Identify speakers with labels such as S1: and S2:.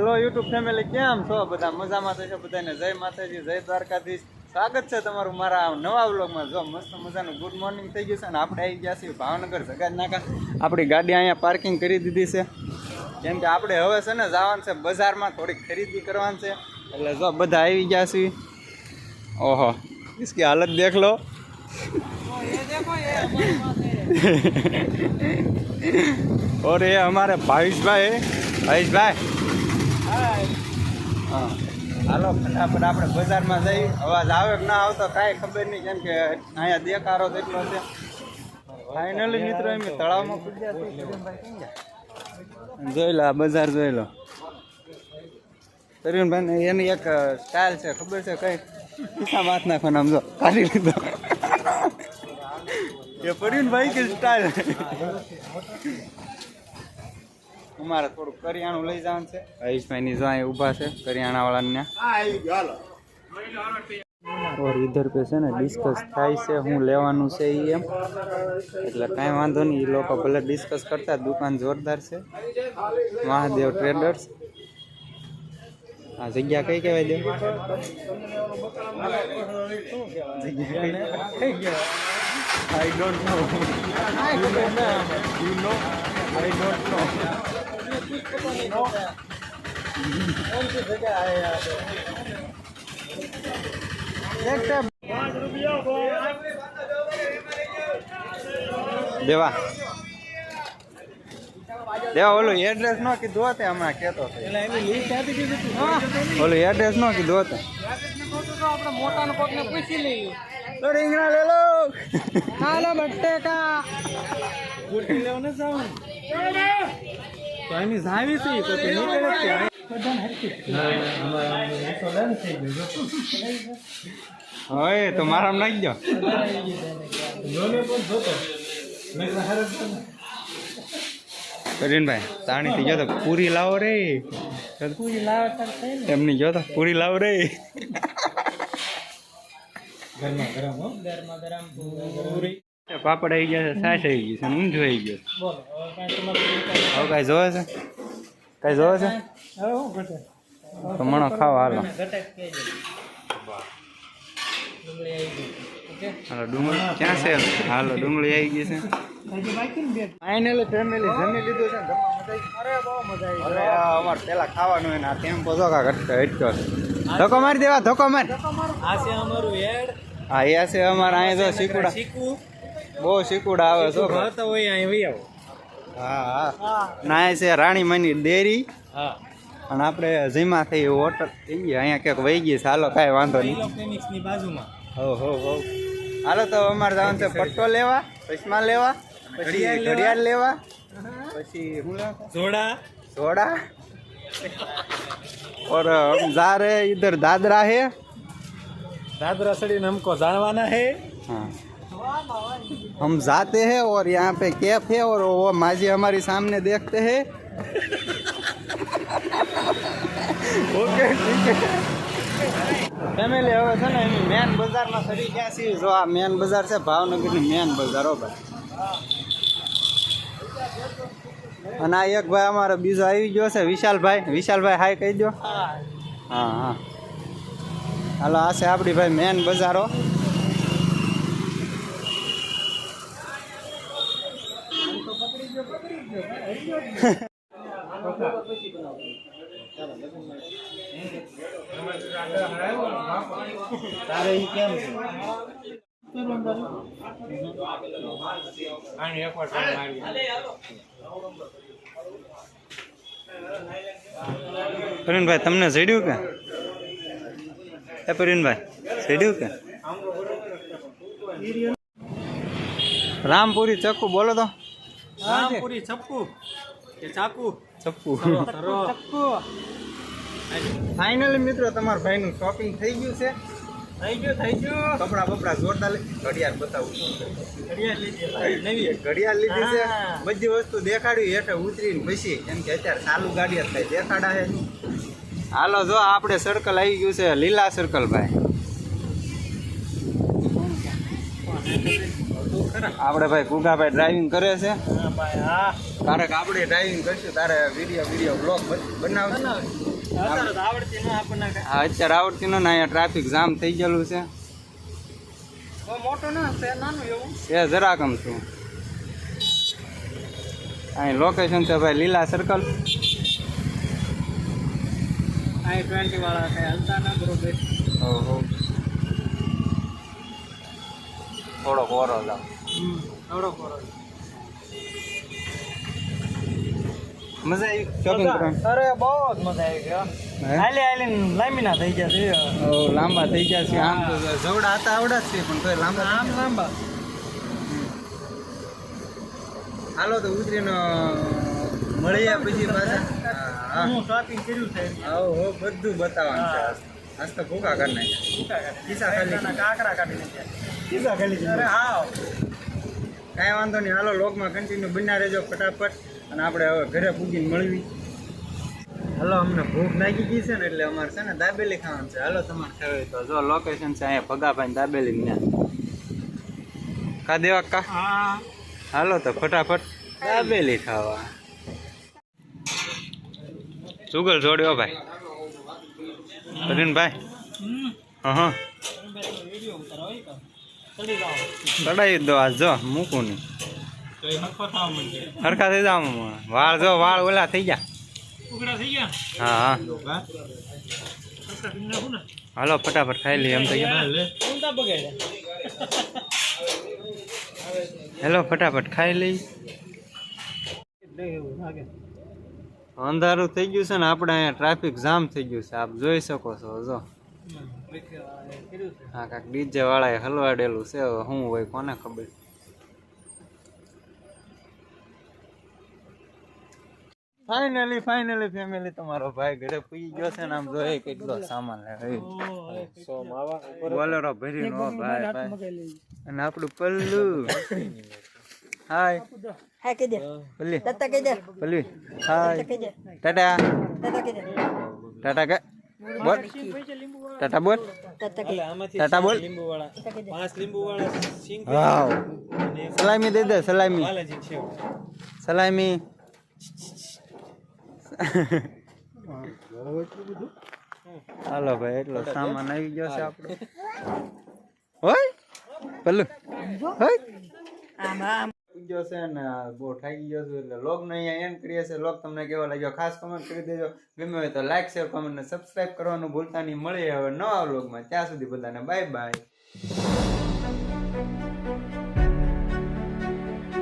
S1: Hello YouTube family કેમ છો બધા મજામાં થશે બધાને જય માતાજી જય દ્વારકાધીશ સ્વાગત છે તમારું મારા નવા વ્લોગમાં જો મસ્ત મજાનું ગુડ મોર્નિંગ થઈ ગયું છે અને આપણે આવી ગયા છીએ ભાવનગર જગાજ નાકા આપણી ગાડી અહીંયા પાર્કિંગ કરી દીધી છે કેમ કે આપણે હવે છે ને જવાનું છે બજારમાં થોડીક ખરીદી કરવાની છે એટલે જો બધા આવી ગયા છીએ ઓહો इसकी हालत देख लो और ये हमारे भावेश भाई भावेश ભાઈ હા. હાલો, ફટાફટ આપણે બજારમાં જઈ. અવાજ આવે કે ના આવતો કાંઈ ખબર નહીં, કેમ કે અહીંયા દેખારો એટલો છે. ફાઇનલી મિત્રો, એમ તળાવમાં કૂદ્યા? જોઈ લો, આ બજાર જોઈ લો. તરીનભાઈ એની એક સ્ટાઇલ છે, ખબર છે કઈ ખિસ્સા વાત નાખવાનો, આમ જો, કાઢી લીધો. એ પ્રવીણભાઈ કે સ્ટાઇલ અમારે થોડું કરિયાણું લઈ જવાનું છે. હરીશભાઈ ની જ્યાં ઊભા છે કરિયાણા વાળાને ઓર ઇધર છે ને ડિસ્કસ થાય છે હું લેવાનું છે એ એમ. એટલે કાંઈ વાંધો નહીં એ લોકો ભલે ડિસ્કસ કરતા દુકાન જોરદાર છે. મહાદેવ ટ્રેડર્સ આ જગ્યા કઈ કહેવાય દેવ? આઈ ડોન્ટ આઈ દેવા. દેવા ઓલું એડ્રેસ નો કીધું હતું હમણાં કેતો. ઓલું એડ્રેસ નો કીધું હતું.
S2: આપણે મોટાનો કોકને પૂછી લઈએ
S1: તો રીંગણા લે લો.
S2: હાલો
S1: જાવ તો એની જાવી છે તો તે નીકળે છે હવે તો મારામાં નાખી દો. કરીનભાઈ તાણી થી ગયો તો પૂરી લાવો રે.
S2: પૂરી લાવે
S1: એમની જો તો પૂરી લાવો રે.
S2: ગરમા ગરમ પૂરી.
S1: પાપડ આવી ગયા છે સાસ આવી ગઈ છે ઊંધું આવી ગયો
S2: હવે કાંઈ
S1: જોવે છે? કાંઈ જોવે છે? તો મણો ખાવા હાલો.
S2: ડુંગળી આવી ગઈ. ઓકે?
S1: હાલો ડુંગળી ક્યાં છે? હાલો ડુંગળી આવી ગઈ છે.
S2: હજી બાકી ને બે?
S1: ફાઇનલી ફેમિલી જમી લીધું છે
S2: અરે બહુ મજા આવી
S1: અરે આ અમાર પેલા ખાવાનું હોય ને આ ટેમ્પો જો કા ઘટતો હેઠતો છે. મારી દેવા ધોકો માર.
S2: આ છે અમારું હેડ.
S1: હા એ છે અમારે અહીંયા જો શીકુડા બહુ શીકુડા આવે છો
S2: ભાવતા હોય અહીં વહી આવો
S1: હા હા
S2: હા
S1: ના એ છે રાણીમાની ડેરી
S2: હા
S1: અને આપણે જીમા થઈ હોટલ થઈ ગયા અહીંયા ક્યાંક વહી ગઈ છે હાલો કાંઈ વાંધો નહીં
S2: ઇલેક્ટ્રોનિક્સની બાજુમાં
S1: હો હો હો હાલો તો અમારે જવાનું છે પટ્ટો લેવા ચશ્મા લેવા પછી
S2: ઘડિયાળ લેવા.
S1: ઘડિયાળ લેવા પછી શું લેવા
S2: જોડા
S1: सोडा और हम जा रहे हैं इधर दादरा है
S2: દાદરા સડીને हमको જાણવાના હે
S1: हाँ हम जाते हैं और यहाँ पे कैफ है और वो माजी हमारी सामने देखते हैं ओके ठीक है ફેમિલી હવે છે ને એની મેન બજારમાં ચડી ગયા છીએ જો આ મેન બજાર છે ભાવનગરની મેન બજાર હો ભાઈ અને આ એક ભાઈ અમારો બીજો આવી ગયો છે વિશાલભાઈ વિશાલભાઈ હાય કહી દો
S2: હા
S1: હા હા હાલો આ છે આપણી ભાઈ મેન બજારો
S2: તારે ઈ
S1: તમને ચડ્યું કે? એ પ્રવીણભાઈ જડ્યું કે? રામપુરી ચક્કુ બોલો તો.
S2: રામપુરી ચપ્પુ. કે ચાકુ.
S1: ચપ્પુ.
S2: ચક્કુ
S1: ફાઇનલી મિત્રો તમારા ભાઈનું શોપિંગ થઈ ગયું છે.
S2: થઈ ગયું થઈ ગયું.
S1: કપડા બપડા જોરદાર ઘડિયાળ બતાવું
S2: ઘડિયાળ લીધી નવી.
S1: ઘડિયાળ લીધી છે. બધી વસ્તુ દેખાડ્યું હેઠે ઉતરીને પછી કેમ કે અત્યારે ચાલુ ગાડી જ થાય દેખાડા છે. હાલો જો આપણે સર્કલ આવી ગયું છે. લીલા સર્કલ ભાઈ. આપણે ભાઈ કુગાભાઈ ડ્રાઇવિંગ કરે છે. તારે આપણે ડ્રાઇવિંગ કરશું તારે વીડિયો વીડિયો બ્લોગ બનાવશું.
S2: અત્યારે આવડતી નો
S1: હા અત્યારે આવડતી ને અહીંયા ટ્રાફિક જામ થઈ ગયેલું છે.
S2: છે
S1: એ જરાક છું અહીં લોકેશન છે ભાઈ લીલા સર્કલ
S2: અહીં ટ્વેન્ટી વાળા કઈ હલતા ના બરોબર
S1: ઓહો. થોડો ઓરો જાવ
S2: થોડો ખરો
S1: મજા આવી શોપિંગ કરવાની?
S2: અરે બહુ જ મજા આવી ગયો
S1: હે?
S2: હાલી હાલી થઈ ગયા છે
S1: લાંબા થઈ ગયા છે આમ જવડા હતા આવડા છે પણ તોય લાંબા.
S2: આમ લાંબા.
S1: હાલો તો ઉતરીને મળીએ પછી પાછા. હું
S2: શોપિંગ કર્યું છે.
S1: હો બધું બતાવવાનું છે. આજ. તો ભૂકા કરી નાખ્યા. ખિસ્સા ખાલી
S2: કાંકરા કાઢી નાખ્યા. કીધા ખાલી અરે હા
S1: કાંઈ વાંધો નહીં. હાલો લોકમાં કન્ટિન્યુ બન્યા રહેજો ફટાફટ. અને આપણે હવે ઘરે પૂગીને મળવી. હાલો અમને ભૂખ લાગી ગઈ છે ને એટલે અમારે છે ને દાબેલી ખાવાનું છે. હાલો તમારે ખાવી તો જો લોકેશન છે અહીંયા ભગાભાઈ દાબેલી જ્ઞાન કા દેવા કા?
S2: હા.
S1: હાલો તો ફટાફટ દાબેલી ખાવા. સુગલ જોડ્યો ભાઈ. કરીનભાઈ હા હા.
S2: વીડિયો ઉતારો હોય તો ચડી જાઓ
S1: કડાઈ દો આ જો મૂકું
S2: ને
S1: હરખા થઈ જાવ વાળ જો વાળ ઓલા થઈ ગયા.
S2: થઈ ગયા?
S1: હા હા. હાલો ફટાફટ ખાઈ લઈએ એમ તો હેલો ફટાફટ ખાઈ લઈ. અંધારું થઈ ગયું છે ને આપણે અહીંયા ટ્રાફિક જામ થઈ ગયું છે. આપ જોઈ શકો છો જો. હા કાંઈક ડીજે વાળાએ હલવાડેલું છે શું હોય કોને ખબર. ફાઇનલી ફાઇનલી ફેમિલી તમારો ભાઈ ઘરે પૂઈ ગયો છે ને આમ જોઈએ કેટલો સામાન લે બોલેરો ભરી નો ભાઈ ભાઈ. અને આપણું પલ્લુ. હાય
S3: હા કહી દે.
S1: પલ્લી.
S3: તાતા કહી દે.
S1: પલ્લી. હાય
S3: દે.
S1: ટાટા
S3: કહી દે.
S1: ટાટા કે બોલ. ટાટા બોલ. ટાટા બોલ.
S2: લીંબુ વાળા
S3: તાતા કહી દે.
S2: પાંચ લીંબુ વાળા સિંગ
S1: વાવ. સલામી દે દે સલામી.
S2: છે
S1: સલામી. હાલો ભાઈ એટલો સામાન આવી ગયો છે આપણો. હોય? પેલું હોય?
S3: આમ આમ.
S1: ગયો છે ને બહુ થાકી ગયો છું એટલે લોગ નો અહીંયા એન્ડ કરીએ છીએ. લોગ તમને કેવો લાગ્યો? ખાસ કમેન્ટ કરી દેજો. ગમે હોય તો લાઈક શેર કમેન્ટ ને સબસ્ક્રાઇબ કરવાનું ભૂલતા નહીં. મળીએ હવે નવા લોગમાં ત્યાં સુધી બધાને બાય બાય